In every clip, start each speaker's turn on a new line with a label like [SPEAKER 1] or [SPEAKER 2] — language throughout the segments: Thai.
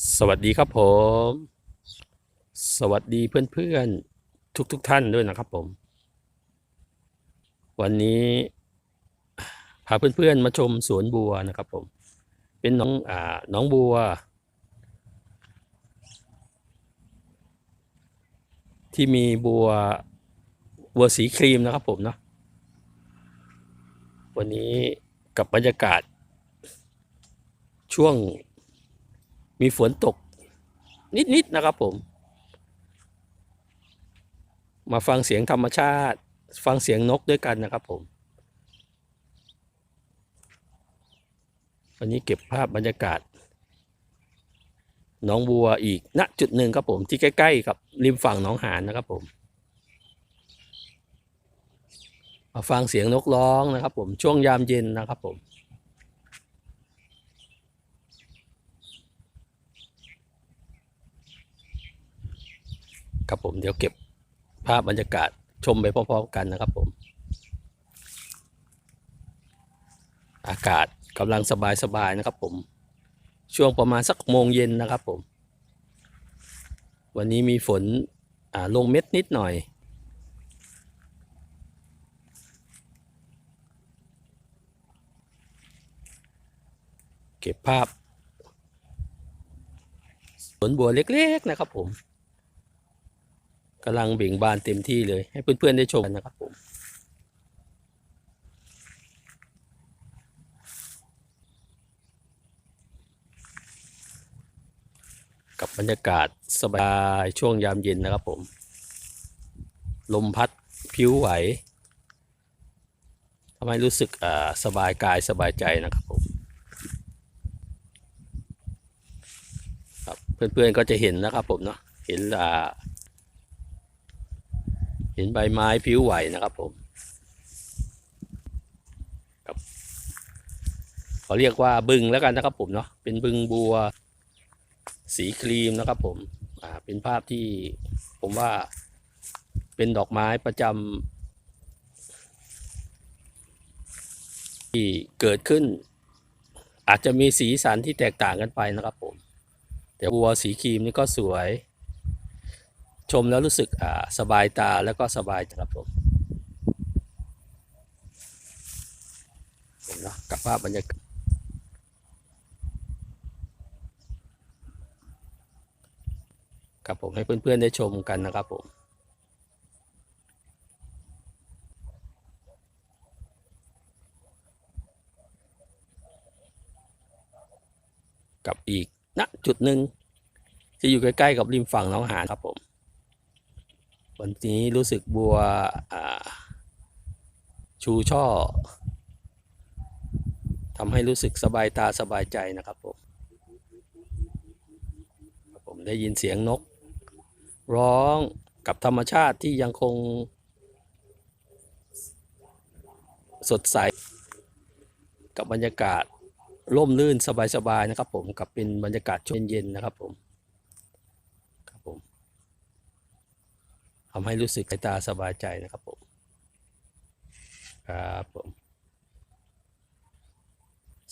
[SPEAKER 1] สวัสดีครับผม สวัสดีเพื่อนๆ ทุกๆทท่านด้วยนะครับผม วันนี้พาเพื่อนๆ มาชมสวนบัวนะครับผม เป็นน้องอ่าน้องบัว ที่มีบัวบัวสีครีมนะครับผมเนาะวันนี้กับบรรยากาศช่วง มีฝนตก นิดๆนะครับผม มาฟังเสียงธรรมชาติ ฟังเสียงนกด้วยกันนะครับผม วันนี้เก็บภาพบรรยากาศหน้องบัวอีกณจุดหนึ่งครับผมที่ใกล้ๆกับริมฝั่งหนองหานนะครับผม มาฟังเสียงนกร้องนะครับผมช่วงยามเย็นนะครับผม ครับผมเดี๋ยวเก็บภาพบรรยากาศชมไปพร้อมๆกันนะครับผม อากาศกำลังสบายๆนะครับผม ช่วงประมาณสักโมงเย็นนะครับผม วันนี้มีฝนอ่าลงเม็ดนิดหน่อยเก็บภาพสวนบัวเล็ก ๆ นะครับผม กำลังเบ่งบานเต็มที่เลย ให้เพื่อนๆได้ชมกันนะครับผมกับบรรยากาศสบายช่วงยามเย็นนะครับผม ลมพัดผิวไหวทำให้รู้สึกสบายกายสบายใจนะครับผมครับเพื่อนๆก็จะเห็นนะครับผมเนาะเห็นอ่า เห็นใบไม้ผิวไหวนะครับผมครับเขาเรียกว่าบึงแล้วกันนะครับผมเนาะเป็นบึงบัว สีครีมนะครับผมอ่าเป็นภาพที่ผมว่าเป็นดอกไม้ประจำที่เกิดขึ้น อาจจะมีสีสันที่แตกต่างกันไปนะครับผม แต่บัวสีครีมนี่ก็สวย ชมแล้วรู้สึกสบายตาแล้วก็สบายใจครับผมผมเนาะกับภาพบรรยากาศครับผมให้เพื่อนๆได้ชมกันนะครับผมกับอีกณจุดหนึ่งที่อยู่ใกล้ๆกับริมฝั่งหนองหานครับผม วันนี้รู้สึกบัวชูช่อทำให้รู้สึกสบายตาสบายใจนะครับผมผมได้ยินเสียงนก ร้องกับธรรมชาติที่ยังคง สดใส กับบรรยากาศร่มรื่นสบายๆนะครับผมกับเป็นบรรยากาศช่วงเย็นๆนะครับผมครับผม ทำให้รู้สึกสายตาสบายใจนะครับผมครับผม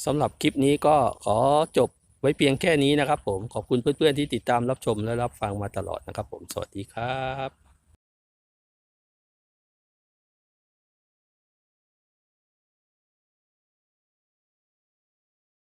[SPEAKER 1] สำหรับคลิปนี้ก็ขอจบไว้เพียงแค่นี้นะครับผมขอบคุณเพื่อนๆที่ติดตามรับชมและรับฟังมาตลอดนะครับผมสวัสดีครับ